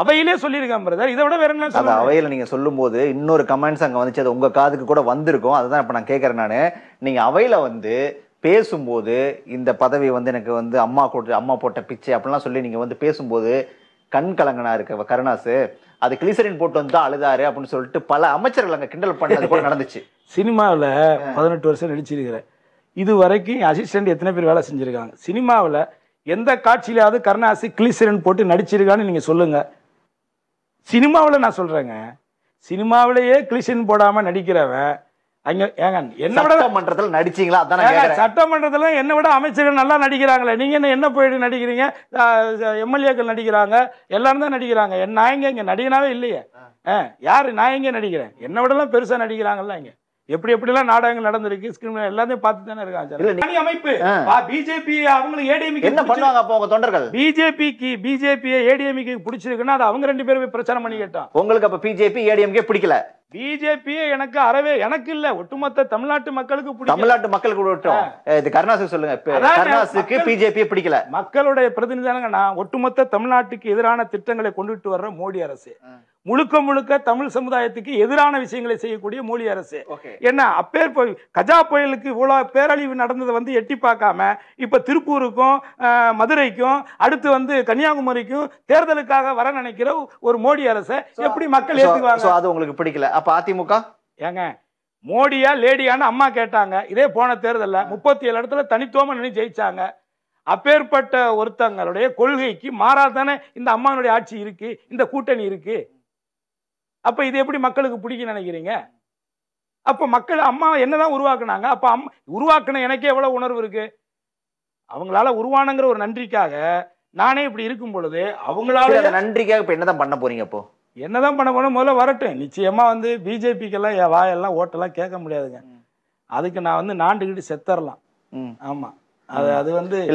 அவையிலே சொல்லியிருக்கேன் பிரதர் இதை விட வேற என்ன அது அவையில நீங்க சொல்லும்போது இன்னொரு கமெண்ட்ஸ் அங்க வந்துச்சு. அது உங்க காதுக்கு கூட வந்திருக்கும். அதுதான் இப்ப நான் கேக்குறேன் நானு. நீங்க அவையில வந்து பேசும்போது இந்த பதவி வந்து எனக்கு வந்து அம்மா போட்டு அம்மா போட்ட பிச்சை அப்படிலாம் சொல்லி நீங்க வந்து பேசும்போது கண் கலங்கனா இருக்க கருணாசு. அது கிளிசரின் போட்டு வந்து தான் அழுதாரு அப்படின்னு சொல்லிட்டு பல அமைச்சர்கள் அங்க கிண்டல் பண்ணது கூட நடந்துச்சு. சினிமாவில் பதினெட்டு வருஷம் நடிச்சிருக்கிறேன் இது வரைக்கும் அசிஸ்டன்ட் எத்தனை பேர் வேலை செஞ்சுருக்காங்க? சினிமாவில் எந்த காட்சியிலாவது கருணாசி கிளிசரன் போட்டு நடிச்சிருக்கான்னு நீங்கள் சொல்லுங்க. சினிமாவில் நான் சொல்கிறேங்க சினிமாவிலேயே கிளிசரன் போடாமல் நடிக்கிறவன் அங்கே ஏங்க என்ன விட சட்டமன்றத்துல நடிச்சீங்களா? அதான் சட்டமன்றத்துல என்ன விட அமைச்சர்கள் நல்லா நடிக்கிறாங்களே. நீங்க என்ன என்ன போயிட்டு நடிக்கிறீங்க? எம்எல்ஏக்கள் நடிக்கிறாங்க. எல்லாரும் தான் நடிக்கிறாங்க. என் நான் இங்க நடிகனாவே இல்லையே. ஆ, யாரு? நான் எங்க நடிக்கிறேன்? என்ன விடலாம் பெருசா நடிக்கிறாங்கல்ல இங்க. எப்படி எப்படிலாம் நாடகங்கள் நடந்திருக்கு ஸ்கிரீன் எல்லாத்தையும் பார்த்து தானே இருக்காங்க தனி அமைப்பு. பிஜேபி அவங்களுக்கு ஏடிஎம்கே என்ன பண்ணுவாங்க அப்போ உங்க தொண்டர்கள்? பிஜேபிக்கு பிஜேபியை ஏடிஎம்கே பிடிச்சிருக்குன்னா அது அவங்க ரெண்டு பேரும் பிரச்சாரம் பண்ணி கேட்டோம் உங்களுக்கு அப்ப பிஜேபி ஏடிஎம்கே பிடிக்கல? பிஜேபியே எனக்கு அறவே எனக்கு இல்ல. ஒட்டுமொத்த தமிழ்நாட்டு மக்களுக்கு தமிழ்நாட்டு மக்களுக்கு விட்டோம் இது கருணாசு சொல்லுங்க. கருணாசுக்கு பிஜேபி பிடிக்கல. மக்களுடைய பிரதிநிதிதானங்க நான் ஒட்டுமொத்த தமிழ்நாட்டுக்கு எதிரான திட்டங்களை கொண்டுட்டு வர்ற மோடி அரசு. முழுக்க முழுக்க தமிழ் சமுதாயத்துக்கு எதிரான விஷயங்களை செய்யக்கூடிய மோடி அரசு. என்ன அப்பேர் போய் கஜா புயலுக்கு இவ்வளோ பேரழிவு நடந்ததை வந்து எட்டி பார்க்காம இப்போ திருப்பூருக்கும் மதுரைக்கும் அடுத்து வந்து கன்னியாகுமரிக்கும் தேர்தலுக்காக வர நினைக்கிற ஒரு மோடி அரசை எப்படி மக்கள் ஏற்றுக்குவாங்க அது உங்களுக்கு பிடிக்கல. அப்ப அதிமுக? ஏங்க மோடியா லேடியான்னு அம்மா கேட்டாங்க. இதே போன தேர்தலில் முப்பத்தி ஏழு இடத்துல தனித்துவமா நின்று ஜெயிச்சாங்க. அப்பேற்பட்ட ஒருத்தங்களுடைய கொள்கைக்கு மாறாதானே இந்த அம்மானுடைய ஆட்சி இருக்கு இந்த கூட்டணி இருக்கு. அப்ப இது எப்படி மக்களுக்கு பிடிக்க நினைக்கிறீங்க? அப்ப மக்கள் அம்மா என்னதான் உருவாக்குனாங்க அப்ப அம்மா உருவாக்குன எனக்கே எவ்வளவு உணர்வு இருக்கு? அவங்களால உருவானங்கிற ஒரு நன்றிக்காக நானே இப்படி இருக்கும் பொழுது அவங்களால நன்றிக்காக இப்ப என்னதான் பண்ண போறீங்க அப்போ? என்னதான் பண்ண போறோம் முதல்ல வரட்டும். நிச்சயமா வந்து பிஜேபிக்கெல்லாம் என் வாயெல்லாம் ஓட்டெல்லாம் கேட்க முடியாதுங்க. அதுக்கு நான் வந்து நாண்டுகிட்டு செத்தரலாம். ஆமா. அது அது வந்து